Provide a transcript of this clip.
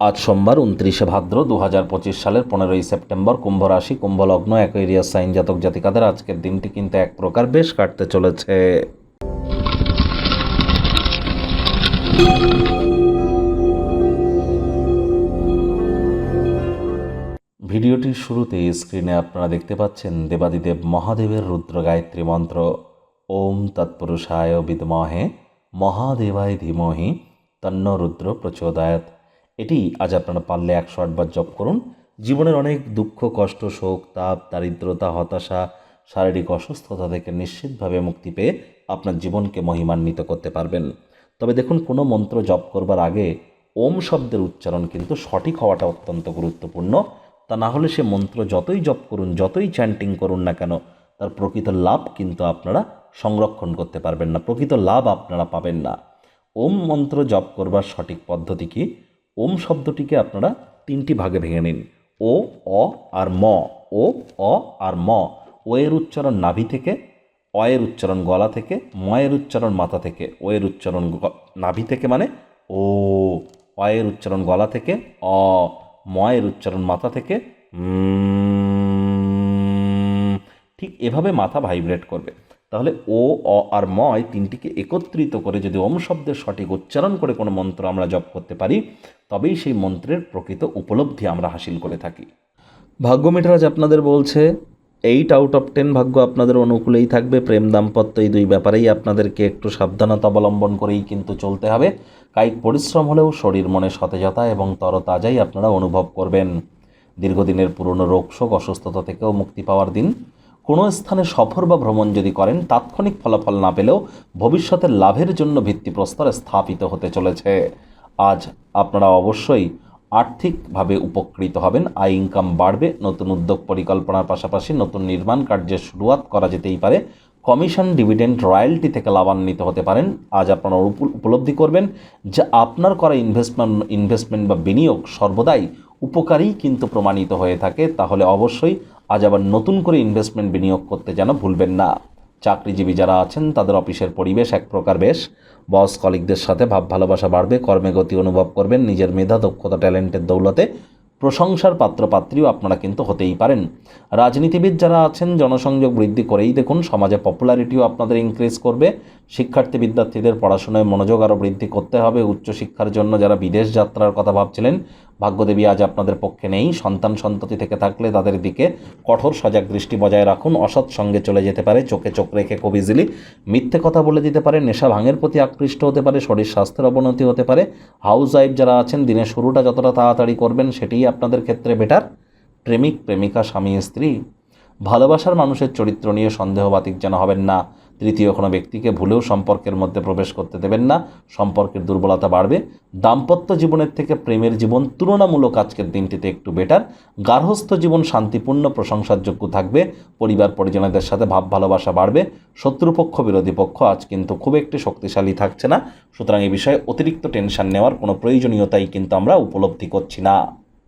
আজ সোমবার উনত্রিশে ভাদ্র দু হাজার পঁচিশ সালের পনেরোই সেপ্টেম্বর কুম্ভ রাশি কুম্ভ লগ্ন একরিয়াস সাইন জাতক জাতিকাদের আজকের দিনটি কিন্তু এক প্রকার বেশ কাটতে চলেছে। ভিডিওটির শুরুতে স্ক্রিনে আপনারা দেখতে পাচ্ছেন দেবাদিদেব মহাদেবের রুদ্র গায়ত্রী মন্ত্র। ওম তৎপুরুষায় বিদমহে মহাদেবায় ধীমহি তন্ন রুদ্র প্রচোদয়াত এটি আজ আপনারা পারলে একশো আটবার জপ করুন। জীবনের অনেক দুঃখ, কষ্ট, শোক, তাপ, দারিদ্রতা, হতাশা, শারীরিক অসুস্থতা থেকে নিশ্চিতভাবে মুক্তি পেয়ে আপনার জীবনকে মহিমান্বিত করতে পারবেন। তবে দেখুন, কোনো মন্ত্র জপ করবার আগে ওম শব্দের উচ্চারণ কিন্তু সঠিক হওয়াটা অত্যন্ত গুরুত্বপূর্ণ। তা না হলে সে মন্ত্র যতই জপ করুন, যতই চ্যান্টিং করুন না কেন, তার প্রকৃত লাভ কিন্তু আপনারা সংরক্ষণ করতে পারবেন না, প্রকৃত লাভ আপনারা পাবেন না। ওম মন্ত্র জপ করবার সঠিক পদ্ধতি কি? ওম শব্দটিকে আপনারা তিনটি ভাগে ভেঙে নিন। ও, অ আর ম। ও, অ আর ম। ও এর উচ্চারণ নাভি থেকে, অ এর উচ্চারণ গলা থেকে, ম এর উচ্চারণ মাথা থেকে, ও এর উচ্চারণ নাভি থেকে মানে ও। অ এর উচ্চারণ গলা থেকে, অ। ম এর উচ্চারণ মাথা থেকে ঠিক এভাবে মাথা ভাইব্রেট করবে। তাহলে ও, অ আর ম এই তিনটিকে একত্রিত করে যদি ওম শব্দের সঠিক উচ্চারণ করে কোনো মন্ত্র আমরা জপ করতে পারি, তবেই সেই মন্ত্রের প্রকৃত উপলব্ধি আমরা হাসিল করে থাকি। ভাগ্য মিটারাজ আপনাদের বলছে এইট আউট অফ টেন ভাগ্য আপনাদের অনুকূলেই থাকবে, প্রেম দাম্পত্য এই দুই ব্যাপারেই আপনাদেরকে একটু সাবধানতা অবলম্বন করেই কিন্তু চলতে হবে। কায়িক পরিশ্রম হলেও শরীর মনে সতেজতা এবং তরতাজাই আপনারা অনুভব করবেন। দীর্ঘদিনের পুরনো রোগ, শোক, অসুস্থতা থেকেও মুক্তি পাওয়ার দিন। কোনো স্থানে সফর বা ভ্রমণ যদি করেন, তাৎক্ষণিক ফলাফল না পেলেও ভবিষ্যতের লাভের জন্য ভিত্তিপ্রস্তরে স্থাপিত হতে চলেছে। আজ আপনারা অবশ্যই আর্থিকভাবে উপকৃত হবেন, আয় ইনকাম বাড়বে, নতুন উদ্যোগ পরিকল্পনার পাশাপাশি নতুন নির্মাণ কার্যের শুরুয়াত করা যেতেই পারে, কমিশন, ডিভিডেন্ড, রয়্যালটি থেকে লাভান্বিত হতে পারেন। আজ আপনারা উপলব্ধি করবেন যে আপনার করা ইনভেস্টমেন্ট ইনভেস্টমেন্ট বা বিনিয়োগ সর্বদাই উপকারী কিন্তু প্রমাণিত হয়ে থাকে। তাহলে অবশ্যই আজ আবার নতুন করে ইনভেস্টমেন্ট বিনিয়োগ করতে যেন ভুলবেন না। চাকরিজীবী যারা আছেন, তাদের অফিসের পরিবেশ এক প্রকার বেশ। বস কলিগদের সাথে ভাব ভালোবাসা বাড়বে, কর্মে গতি অনুভব করবেন, নিজের মেধা, দক্ষতা, ট্যালেন্টের দৌলতে প্রশংসার পাত্রপাত্রীও আপনারা কিন্তু হতেই পারেন। রাজনীতিবিদ যারা আছেন, জনসংযোগ বৃদ্ধি করেই দেখুন, সমাজে পপুলারিটিও আপনাদের ইনক্রিজ করবে। শিক্ষার্থী বিদ্যার্থীদের পড়াশোনায় মনোযোগ আরও বৃদ্ধি করতে হবে। উচ্চশিক্ষার জন্য যারা বিদেশ যাত্রার কথা ভাবছিলেন, ভাগ্যদেবী আজ আপনাদের পক্ষে নেই। সন্তান সন্ততি থেকে থাকলে তাদের দিকে কঠোর সজাগ দৃষ্টি বজায় রাখুন। অসৎ সঙ্গে চলে যেতে পারে, চোখে চোখ রেখে খুব ইজিলি মিথ্যে কথা বলে দিতে পারে, নেশা ভাঙের প্রতি আকৃষ্ট হতে পারে, শরীর স্বাস্থ্যের অবনতি হতে পারে। হাউস ওয়াইফ যারা আছেন, দিনের শুরুটা যতটা তাড়াতাড়ি করবেন, সেটিই আপনাদের ক্ষেত্রে বেটার প্রেমিক, প্রেমিকা, স্বামী, স্ত্রী। ভালোবাসার মানুষের চরিত্র নিয়ে সন্দেহবাতিক যেন হবেন না। তৃতীয় কোনো ব্যক্তিকে ভুলেও সম্পর্কের মধ্যে প্রবেশ করতে দেবেন না, সম্পর্কের দুর্বলতা বাড়বে। দাম্পত্য জীবনের থেকে প্রেমের জীবন তুলনামূলক আজকের দিনটিতে একটু বেটার গার্হস্থ্য জীবন শান্তিপূর্ণ প্রশংসার যোগ্য থাকবে। পরিবার পরিজনদের সাথে ভাব ভালোবাসা বাড়বে। শত্রুপক্ষ, বিরোধী পক্ষ আজ কিন্তু খুব একটি শক্তিশালী থাকছে না। সুতরাং এই বিষয়ে অতিরিক্ত টেনশন নেওয়ার কোনো প্রয়োজনীয়তাই কিন্তু আমরা উপলব্ধি করছি না।